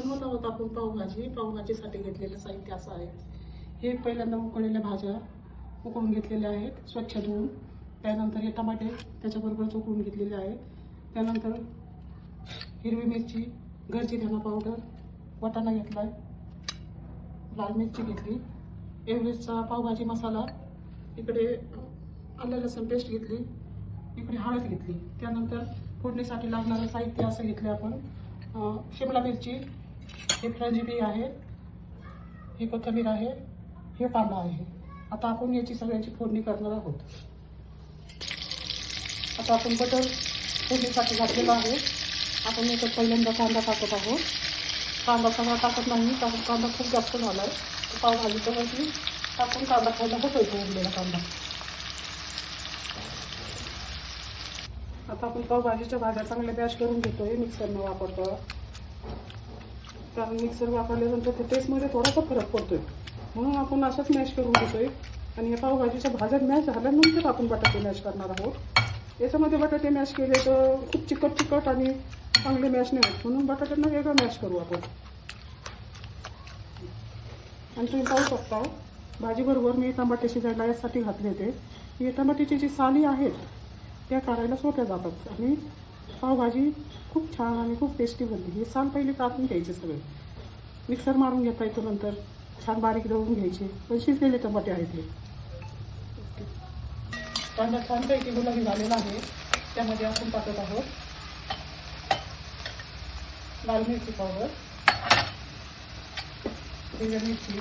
बनवत आहोत आपण पावभाजी. पावभाजीसाठी घेतलेलं साहित्य असं आहे. हे पहिल्यांदा उकळलेल्या भाज्या उकळून घेतलेल्या आहेत. स्वच्छ धुवून. त्यानंतर हे टमाटे त्याच्याबरोबरच उकळून घेतलेले आहेत. त्यानंतर हिरवी मिरची घरची धना पावडर वाटाणा घेतला लाल मिरची घेतली. एव्हरेस्टचा पावभाजी मसाला. इकडे आलं लसूण पेस्ट घेतली. इकडे हळद घेतली. त्यानंतर फोडणीसाठी लागणारं साहित्य असं घेतलं आपण. शिमला मिरची हे फ्रंजी आहे ही कोथंबीर आहे हे कांदा आहे. आता आपण याची सगळ्याची फोडणी करणार आहोत. आता आपण बटर फोडणीसाठी घातलेलं आहे. आपण याच्यात पहिल्यांदा कांदा टाकत आहोत. कांदा सगळा टाकत नाही कारण कांदा खूप जास्त झाला आहे पावभाजीच्या वरती टाकून कांदा खायला होतोय उरलेला कांदा. आता आपण पावभाजीच्या भाज्या चांगल्या बॅश करून घेतोय मिक्सरनं वापरतो. कारण मिक्सर वापरल्यानंतर ते टेस्टमध्ये थोडासा फरक पडतोय. म्हणून आपण अशाच मॅश करून घेतोय. आणि या पावभाजीच्या भाज्या मॅश झाल्यानंतर आपण बटाटे मॅश करणार आहोत. याच्यामध्ये बटाटे मॅश केले तर खूप चिकट चिकट आणि चांगले मॅश नाही होत. म्हणून बटाट्यांना वेगळं मॅश करू आपण. आणि तुम्ही पाहू शकता भाजीबरोबर मी टमाटे शिजायला यासाठी घातले होते. ही टमाट्याची जी साली आहेत त्या काढायला सोप्या जातात. आणि पावभाजी खूप छान आणि खूप टेस्टी बनते. हे साल पहिले कापून घ्यायचे सगळे. मिक्सर मारून घेता येतो नंतर. छान बारीक दळून घ्यायचे. पण शिजलेले टमाटे आहेत हे. कांदा छानपैकी गुलाबी झालेला आहे. त्यामध्ये आपण टाकत आहोत लाल मिरची पावडर. हिरव्या मिरची.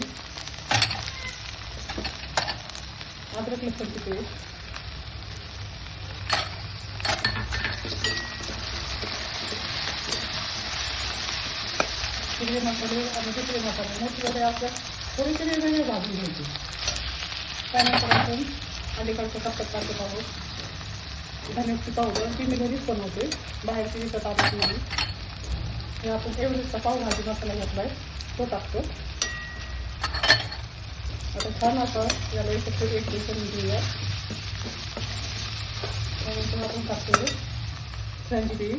अद्रक लसणची पेस्ट. हिरवे मसाले आणि दुसरे मसाले मोठे आपल्या थोडेसे वेगवेगळे भाजून घ्यायचे त्यानंतर आपण अलीकडचं टाकत आहोत धन्याची पावडर ती मी घरीच बनवते बाहेरची विकत आणत नाही हे। आपण एवढीचा पावभाजी मसाला घेतला आहे तो टाकतो आता छान असं याला एकत्र एक बेसन घेऊया त्यानंतर आपण टाकतो फ्रेंच बीन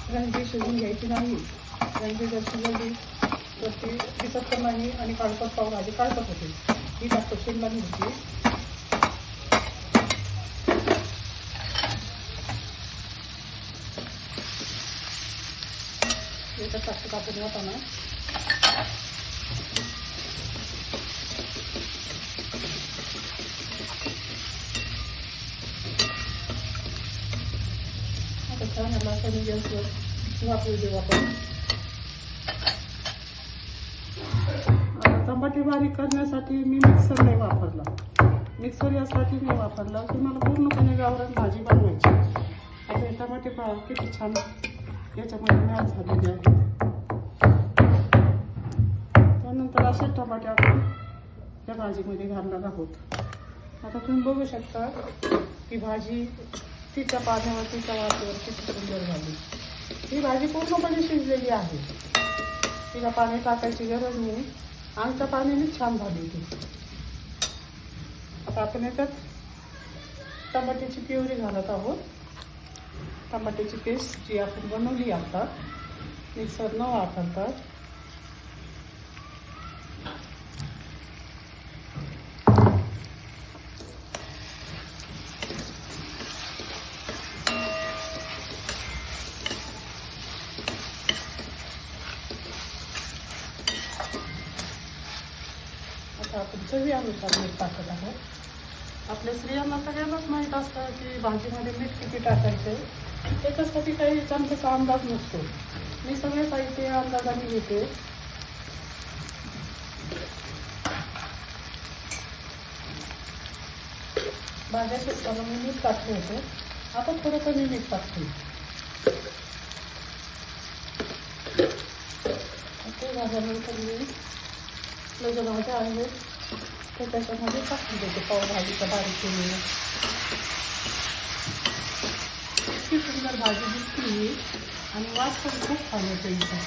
फ्रेंच बी शिजून घ्यायची नाही फ्रेंच जर शिजवली तर ती दिसत पण नाही आणि काळपत पाहून आधी काळपत होते. ही टाकतो शिमला मिरची याच्यात कापून टाकून वाटाणा आता छान कमी गॅसवर वापरू देऊ आपण आता बारीक करण्यासाठी मी मिक्सर नाही वापरला. मिक्सर यासाठी नाही वापरला. की मला पूर्णपणे गावरान भाजी बनवायची आता हे टमाटे पहा किती छान याच्यामध्ये मॅच झालेली आहे. त्यानंतर असे टमाटे आपण त्या भाजीमध्ये घालणार आहोत. आता तुम्ही बघू शकता की भाजी तिच्या पाण्यावर तिच्या वाटीवर किती सुंदर झाली. ही भाजी पूर्णपणे शिजलेली आहे. तिला पाणी टाकायची गरज नाही. आमच्या पाण्याने छान झाली होती आता आपण याच्यात टमाट्याची प्युरी घालत आहोत. टमाट्याची पेस्ट जी आपण बनवली आता मिक्सर न वापरतात आता आपण चवीनुसार मीठ टाकत आहोत. आपल्या स्त्रियांना सगळ्यांनाच माहीत असतं की भाजीमध्ये मीठ किती टाकायचं त्याच्यासाठी काही चमच्याचा अंदाज नसतो. मी सगळे साहित्य अंदाजाने घेते भाज्या शिजताना मी मीठ टाकते होते. आता थोडं कमी मीठ टाकते. ते भाज्यानंतर मी आपल्या ज्या भाज्या आहेत ते त्याच्यामध्ये टाकून देते पावभाजीचा बारीक केलेल्या इतकी सुंदर भाजी दिसते आणि वास पण खूप छान येतो इथं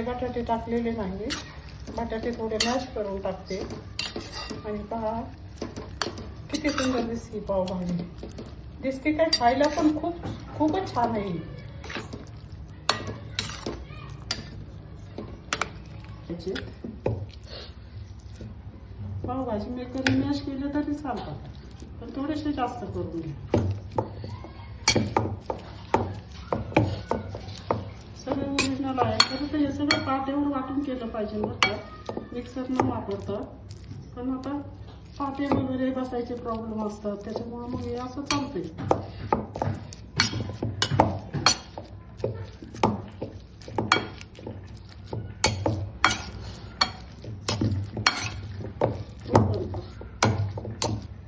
अजून बटाटे टाकलेले नाही बटाटे थोडे मॅश करून टाकते. आणि पहा किती सुंदर दिसते पावभाजी दिसते काय? खायला पण खूप खूपच छान आहे पावभाजी मी कधी मॅश केलं तरी चालतात पण थोडेसे जास्त करून. घ्या सगळं ओरिजिनल आहे खरं तर हे सगळं पाट्यावर वाटून केलं पाहिजे बरं का. मिक्सर न वापरता. पण आता पाटे वगैरे बसायचे प्रॉब्लेम असतात. त्याच्यामुळं मग हे असं चालते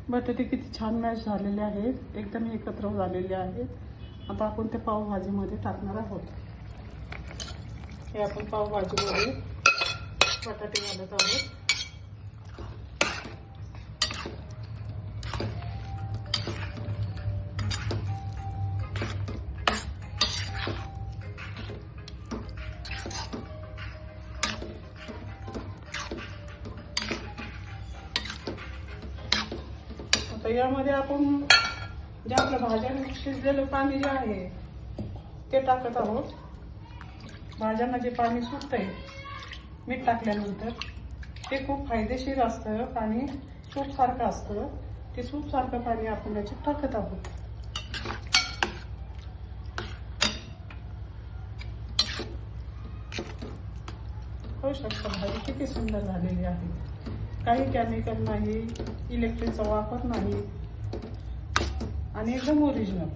बटाटे किती छान मॅश झालेले आहेत. एकदम एकत्र झालेले आहेत. आता आपण ते पावभाजीमध्ये टाकणार आहोत. हे आपण पावभाजीमध्ये बटाटे घालत आहोत आता यामध्ये आपण जे आपलं भाज्या शिजलेलं पाणी जे आहे ते टाकत आहोत. भाज्या म्हणजे पाणी सुटतंय. मीठ टाकल्यानंतर ते खूप फायदेशीर असतं पाणी सूपसारखं असतं. ते सूपसारखं पाणी आपण याच्यात टाकत आहोत. होऊ शकतं भाजी किती सुंदर झालेली आहे. काही केमिकल नाही इलेक्ट्रिकचा वापर नाही. आणि एकदम ओरिजिनल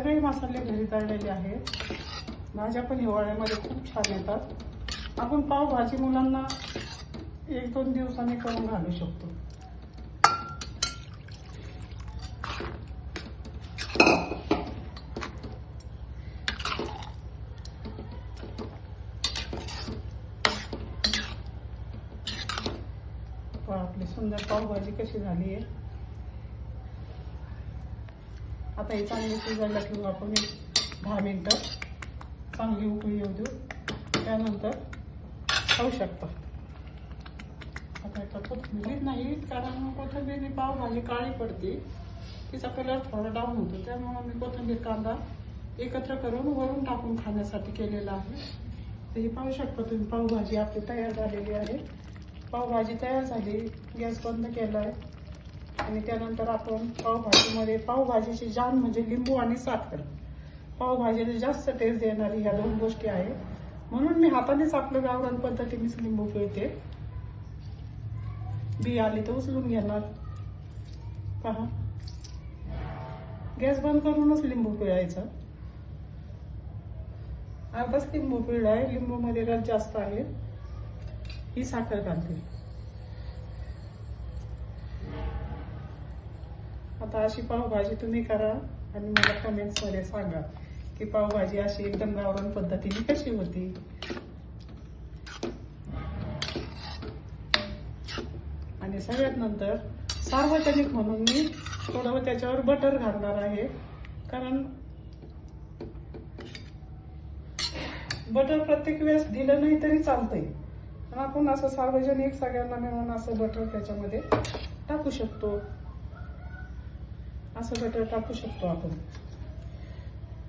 सगळे मसाले घरी तळलेले आहेत. भाज्या पण हिवाळ्यामध्ये खूप छान येतात. आपण पावभाजी मुलांना एक दोन दिवसांनी करून घालू शकतो. आपली सुंदर पावभाजी कशी झाली आहे. आता हे चांगली शिजायला ठेवू आपण एक दहा मिनटं. चांगली उकळी येऊ देऊ. त्यानंतर खाऊ शकता. आता याचा कोथिंबीर. नाही कारण कोथिंबीर पावभाजी काळी पडते. तिचा कलर थोडा डाऊन होतो. त्यामुळे मी कोथिंबीर कांदा एकत्र करून वरून टाकून खाण्यासाठी केलेला आहे. तर पाहू शकता तुम्ही पावभाजी आपली तयार झालेली आहे. पावभाजी तयार झाली गॅस बंद केला आहे आणि त्यानंतर आपण पावभाजीमध्ये पावभाजीची जान म्हणजे लिंबू आणि साखर. पावभाजीला जास्त टेस्ट देणारी ह्या दोन गोष्टी आहेत. म्हणून मी हातानेच आपलं गावरान पद्धतीनेच लिंबू पिळते. बी आली तर उचलून घेणार. पहा. गॅस बंद करूनच लिंबू पिळायचा. अर्धाच लिंबू आहे लिंबूमध्ये रस जास्त आहे. ही साखर घालते. आता अशी पावभाजी तुम्ही करा आणि मला कमेंट्समध्ये सांगा की पावभाजी अशी एकदम गावरान पद्धतीने कशी होती? आणि सगळ्यात नंतर सार्वजनिक म्हणून मी थोडं त्याच्यावर बटर घालणार आहे. कारण बटर प्रत्येक वेळेस दिलं नाही तरी चालतंय. पण आपण असं सार्वजनिक सगळ्यांना मिळून असं बटर त्याच्यामध्ये टाकू शकतो. असं बटर टाकू शकतो आपण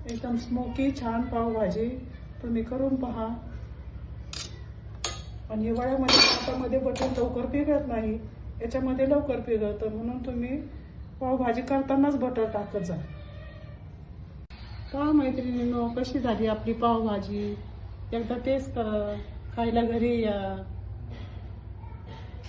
एकदम स्मोकी छान पावभाजी तुम्ही करून पहा आणि हिवाळ्यामध्ये भातामध्ये बटर लवकर पिघत नाही याच्यामध्ये लवकर पिघळतं म्हणून तुम्ही पावभाजी करतानाच बटर टाकत जा का मैत्रिणींनो कशी झाली आपली पावभाजी एकदा टेस्ट करा खायला घरी या